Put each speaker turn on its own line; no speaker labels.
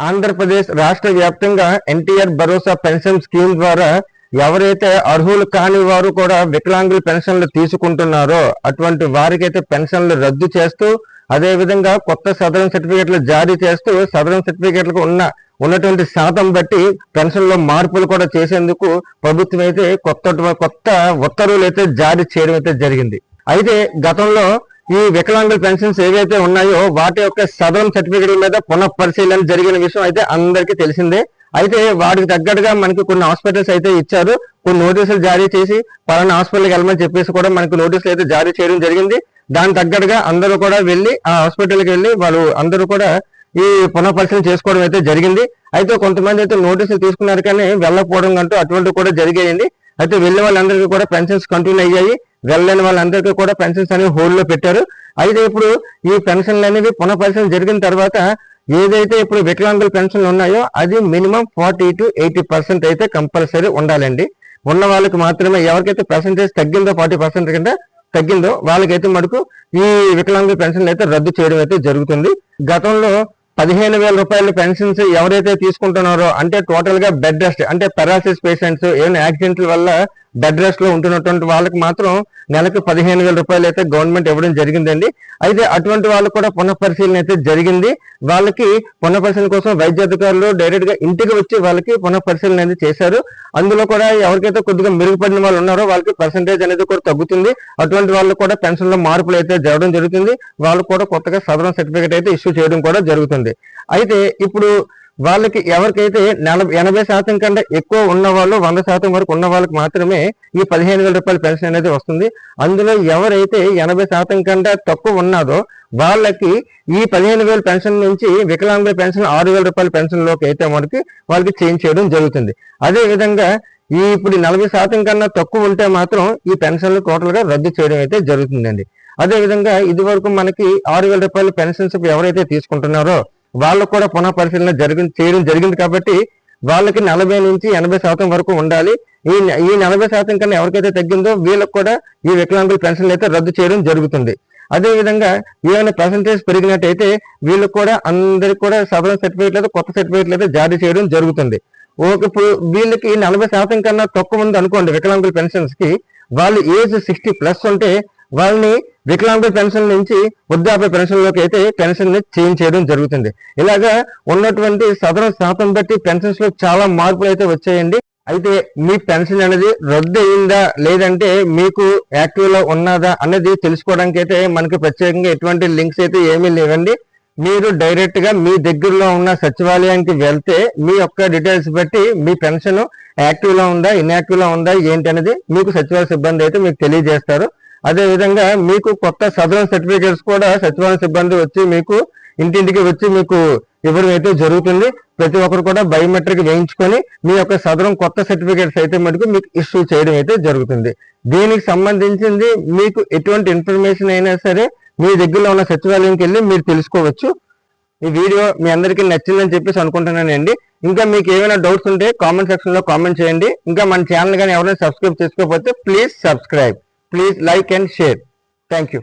ఆంధ్రప్రదేశ్ రాష్ట్ర వ్యాప్తంగా ఎన్టీఆర్ భరోసా pension scheme ద్వారా ఎవరైతే అర్హులు కాని వారు కూడా వికలాంగుల పెన్షన్లు తీసుకుంటున్నారో అటువంటి వారికైతే పెన్షన్లు రద్దు చేస్తూ అదే విధంగా కొత్త సదరన్ సర్టిఫికెట్లు జారీ చేస్తూ సదరన్ సర్టిఫికెట్లకు ఉన్న ఉన్నటువంటి శాతం బట్టి పెన్షన్లో మార్పులు కూడా చేసేందుకు ప్రభుత్వం అయితే కొత్త కొత్త ఉత్తర్వులు అయితే జారీ చేయడం అయితే జరిగింది. అయితే గతంలో ఈ వికలాంగుల పెన్షన్స్ ఏవైతే ఉన్నాయో వాటి యొక్క సదరం సర్టిఫికెట్ మీద పునఃపరిశీలన జరిగిన విషయం అయితే అందరికీ తెలిసిందే. అయితే వాటికి తగ్గట్టుగా మనకి కొన్ని హాస్పిటల్స్ అయితే ఇచ్చారు. కొన్ని నోటీసులు జారీ చేసి పలానా హాస్పిటల్కి వెళ్ళమని చెప్పేసి కూడా మనకి నోటీసులు అయితే జారీ చేయడం జరిగింది. దాని తగ్గట్టుగా అందరూ కూడా వెళ్ళి ఆ హాస్పిటల్కి వెళ్ళి వాళ్ళు అందరూ కూడా ఈ పునఃపరిశీలన చేసుకోవడం అయితే జరిగింది. అయితే కొంతమంది అయితే నోటీసులు తీసుకున్నారు కానీ వెళ్ళకపోవడం అంటూ అటువంటి కూడా జరిగాయండి. అయితే వెళ్ళే వాళ్ళందరికీ కూడా పెన్షన్స్ కంటిన్యూ అయ్యాయి. వెళ్ళని వాళ్ళందరికీ కూడా పెన్షన్స్ అనేవి హోల్డ్లో పెట్టారు. అయితే ఇప్పుడు ఈ పెన్షన్లు అనేవి పునఃపరిశీలన జరిగిన తర్వాత ఏదైతే ఇప్పుడు వికలాంగుల పెన్షన్లు ఉన్నాయో అది minimum forty two eighty percent అయితే కంపల్సరీ ఉండాలండి. ఉన్న వాళ్ళకి మాత్రమే ఎవరికైతే పర్సంటేజ్ తగ్గిందో ఫార్టీ పర్సెంట్ కింద తగ్గిందో వాళ్ళకైతే మటుకు ఈ వికలాంగుల పెన్షన్లు అయితే రద్దు చేయడం అయితే జరుగుతుంది. గతంలో పదిహేను వేల రూపాయల పెన్షన్స్ ఎవరైతే తీసుకుంటున్నారో అంటే టోటల్గా బెడ్ రెస్ట్ అంటే పెరాసిస్ పేషెంట్స్ ఏమైనా యాక్సిడెంట్ల వల్ల బెడ్ రెస్ట్లో ఉంటున్నటువంటి వాళ్ళకి మాత్రం నెలకు పదిహేను వేల రూపాయలు అయితే గవర్నమెంట్ ఇవ్వడం జరిగిందండి. అయితే అటువంటి వాళ్ళకు కూడా పునఃపరిశీలన అయితే జరిగింది. వాళ్ళకి పునఃపరిశీలన కోసం వైద్య అధికారులు డైరెక్ట్గా ఇంటికి వచ్చి వాళ్ళకి పునఃపరిశీలన అనేది చేశారు. అందులో కూడా ఎవరికైతే కొద్దిగా మెరుగుపడిన వాళ్ళు ఉన్నారో వాళ్ళకి పర్సంటేజ్ అనేది కూడా తగ్గుతుంది. అటువంటి వాళ్ళు కూడా పెన్షన్లో మార్పులు అయితే జరగడం జరుగుతుంది. వాళ్ళు కూడా కొత్తగా సదరం సర్టిఫికేట్ అయితే ఇష్యూ చేయడం కూడా జరుగుతుంది. అయితే ఇప్పుడు వాళ్ళకి ఎవరికైతే నలభై ఎనభై శాతం కంటే ఎక్కువ ఉన్న వాళ్ళు వంద శాతం వరకు ఉన్న వాళ్ళకి మాత్రమే ఈ పదిహేను వేల రూపాయల పెన్షన్ అనేది వస్తుంది. అందులో ఎవరైతే ఎనభై శాతం కంటే తక్కువ ఉన్నదో వాళ్ళకి ఈ పదిహేను వేల పెన్షన్ నుంచి వికలాంగుల పెన్షన్ ఆరు వేల రూపాయల పెన్షన్లోకి అయితే మనకి వాళ్ళకి చేంజ్ చేయడం జరుగుతుంది. అదే విధంగా ఈ ఇప్పుడు నలభై శాతం కన్నా తక్కువ ఉంటే మాత్రం ఈ పెన్షన్లు టోటల్గా రద్దు చేయడం అయితే జరుగుతుందండి. అదే విధంగా ఇది వరకు మనకి ఆరు వేల రూపాయల పెన్షన్స్ ఎవరైతే తీసుకుంటున్నారో వాళ్ళు కూడా పునః పరిశీలన జరిగి చేయడం జరిగింది కాబట్టి వాళ్ళకి నలభై నుంచి ఎనభై శాతం వరకు ఉండాలి. ఈ ఈ నలభై శాతం కన్నా ఎవరికైతే తగ్గిందో వీళ్ళకి కూడా ఈ వికలాంగుల పెన్షన్లు అయితే రద్దు చేయడం జరుగుతుంది. అదేవిధంగా ఏమైనా పర్సంటేజ్ పెరిగినట్టయితే వీళ్ళకి కూడా అందరికి కూడా సదరన్ సర్టిఫికేట్ లేదా కొత్త సర్టిఫికేట్లు అయితే జారీ చేయడం జరుగుతుంది. ఒక ఇప్పుడు వీళ్ళకి నలభై శాతం కన్నా తక్కువ ఉంది అనుకోండి వికలాంగుల పెన్షన్స్కి వాళ్ళు ఏజ్ సిక్స్టీ ప్లస్ ఉంటే వాళ్ళని వికలాంగుల పెన్షన్ నుంచి వృద్ధాప్య పెన్షన్లోకి అయితే పెన్షన్ని చేంజ్ చేయడం జరుగుతుంది. ఇలాగా ఉన్నటువంటి సదరం శాతం బట్టి పెన్షన్స్లో చాలా మార్పులు అయితే వచ్చాయండి. అయితే మీ పెన్షన్ అనేది రద్దు అయిందా? లేదంటే మీకు యాక్టివ్లో ఉన్నదా? అనేది తెలుసుకోవడానికి అయితే మనకి ప్రత్యేకంగా ఎటువంటి లింక్స్ అయితే ఏమీ లేవండి. మీరు డైరెక్ట్గా మీ దగ్గరలో ఉన్న సచివాలయానికి వెళ్తే మీ యొక్క డీటెయిల్స్ బట్టి మీ పెన్షన్ యాక్టివ్లో ఉందా ఇన్యాక్టివ్లో ఉందా ఏంటి అనేది మీకు సచివాలయ సిబ్బంది అయితే మీకు తెలియజేస్తారు. అదేవిధంగా మీకు కొత్త సదరన్ సర్టిఫికేట్స్ కూడా సచివాలయ సిబ్బంది వచ్చి మీకు ఇంటింటికి వచ్చి మీకు ఇవ్వడం అయితే జరుగుతుంది. ప్రతి ఒక్కరు కూడా బయోమెట్రిక్ వేయించుకొని మీ యొక్క సదరం కొత్త సర్టిఫికేట్స్ అయితే మటుకు మీకు ఇష్యూ చేయడం అయితే జరుగుతుంది. దీనికి సంబంధించింది మీకు ఎటువంటి ఇన్ఫర్మేషన్ అయినా సరే మీ దగ్గరలో ఉన్న సచివాలయంకి వెళ్ళి మీరు తెలుసుకోవచ్చు. ఈ వీడియో మీ అందరికీ నచ్చిందని చెప్పేసి అనుకుంటున్నానండి. ఇంకా మీకు ఏమైనా డౌట్స్ ఉంటే కామెంట్ సెక్షన్లో కామెంట్ చేయండి. ఇంకా మన ఛానల్ కానీ ఎవరైనా సబ్స్క్రైబ్ చేసుకోకపోతే please subscribe. Please like and share. Thank you.